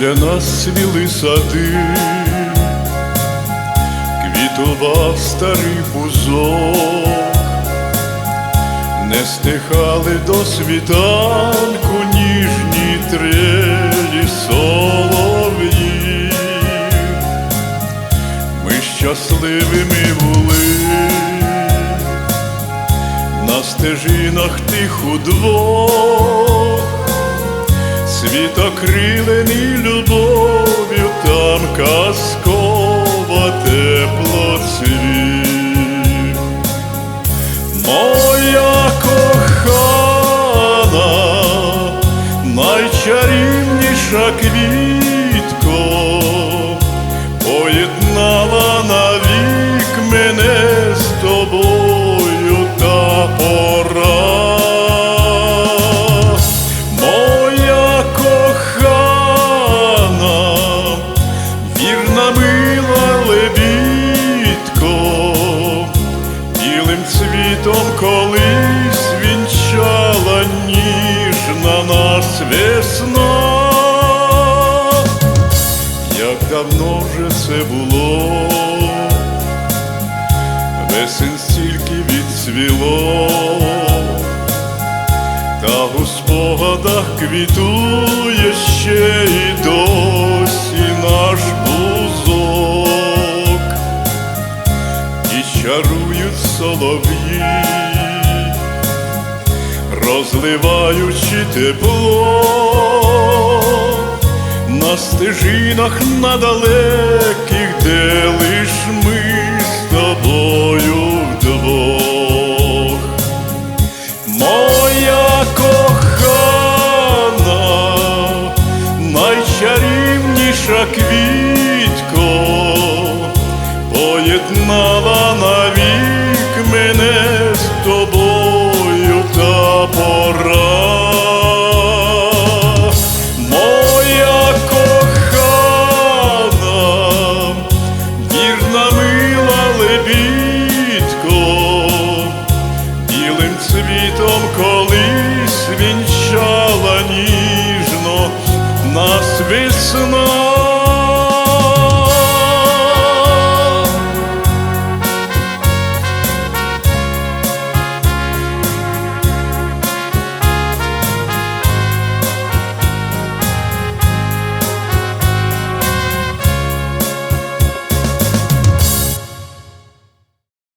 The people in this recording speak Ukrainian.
для нас свіли сади, квітував старий бузок, не стихали до світанку ніжні трелі солов'ї. Ми щасливими були. На стежинах тих удвох, світокрилені любов'ю там казково тепло цвіт. Моя кохана, найчарівніша квітко, цвітом колись вінчала ніжна нас весна. Як давно вже це було, весен стільки відцвіло, та у спогадах квітує чарують солов'ї, розливаючи тепло на стежинах на далеких, де лиш ми з тобою вдвох. Моя кохана, найчарівніша квітка поєднала навік мене з тобою та пора. Моя кохана, вірна мила лебідко, білим цвітом колись вінчала ніжно нас весна.